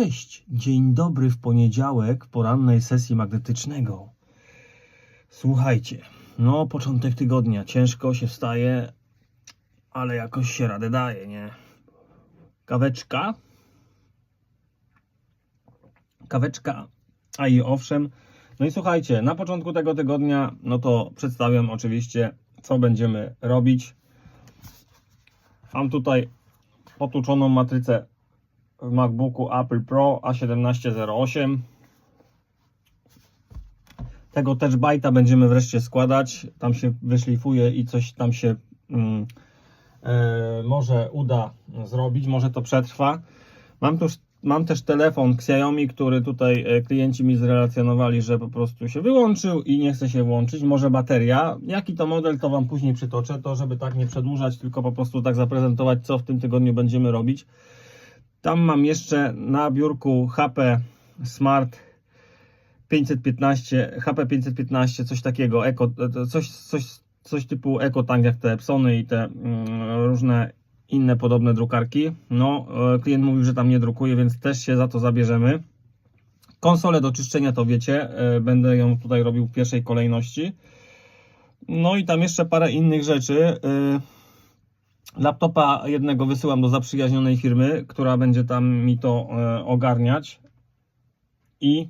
Cześć, dzień dobry w poniedziałek porannej sesji magnetycznego. Słuchajcie, no początek tygodnia, ciężko się wstaje, ale jakoś się radę daje, nie? Kaweczka. Kaweczka, a i owszem. No i słuchajcie, na początku tego tygodnia, no to przedstawiam oczywiście, co będziemy robić. Mam tutaj potłuczoną matrycę w MacBooku Apple Pro A1708. Tego też bajta będziemy wreszcie składać. Tam się wyszlifuje i coś tam się mm, e, może uda zrobić, może to przetrwa. Mam, tu, mam też telefon Xiaomi, który tutaj e, klienci mi zrelacjonowali, że po prostu się wyłączył i nie chce się włączyć. Może bateria. Jaki to model, to Wam później przytoczę, to żeby tak nie przedłużać, tylko po prostu tak zaprezentować, co w tym tygodniu będziemy robić. Tam mam jeszcze na biurku HP Smart 515, HP 515, coś takiego, Eco, coś, coś, coś typu EcoTank jak te Epsony i te mm, różne inne podobne drukarki. No, e, klient mówił, że tam nie drukuje, więc też się za to zabierzemy. Konsolę do czyszczenia to wiecie, e, będę ją tutaj robił w pierwszej kolejności. No i tam jeszcze parę innych rzeczy. Laptopa jednego wysyłam do zaprzyjaźnionej firmy, która będzie tam mi to e, ogarniać. I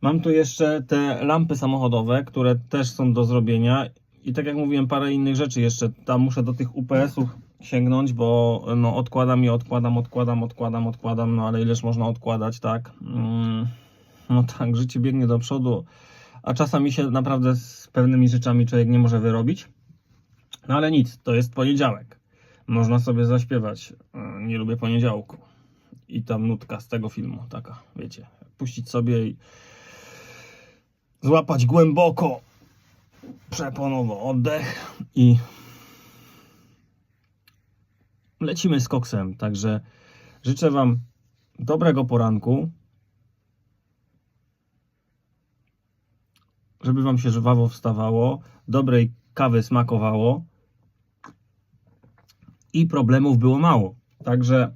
mam tu jeszcze te lampy samochodowe, które też są do zrobienia. I tak jak mówiłem, parę innych rzeczy jeszcze. Tam muszę do tych UPS-ów sięgnąć, bo no, odkładam i odkładam, odkładam, odkładam, odkładam. No ale ileż można odkładać, tak? Mm, no tak, życie biegnie do przodu, a czasami się naprawdę z pewnymi rzeczami człowiek nie może wyrobić. No ale nic, to jest poniedziałek. Można sobie zaśpiewać. e, Nie lubię poniedziałku. I tam nutka z tego filmu, taka, wiecie, puścić sobie i złapać głęboko przeponowo oddech i lecimy z koksem. Także życzę Wam dobrego poranku. Żeby Wam się żwawo wstawało, dobrej kawy smakowało i problemów było mało. Także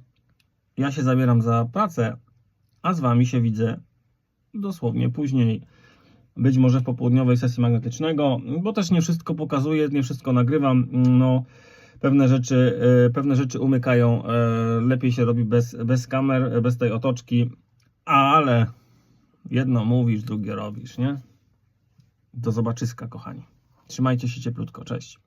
ja się zabieram za pracę, a z Wami się widzę dosłownie później. Być może w popołudniowej sesji magnetycznego, bo też nie wszystko pokazuję, nie wszystko nagrywam. No, pewne rzeczy, e, pewne rzeczy umykają. e, Lepiej się robi bez, bez kamer, bez tej otoczki, ale jedno mówisz, drugie robisz, nie? Do zobaczyska, kochani. Trzymajcie się cieplutko. Cześć.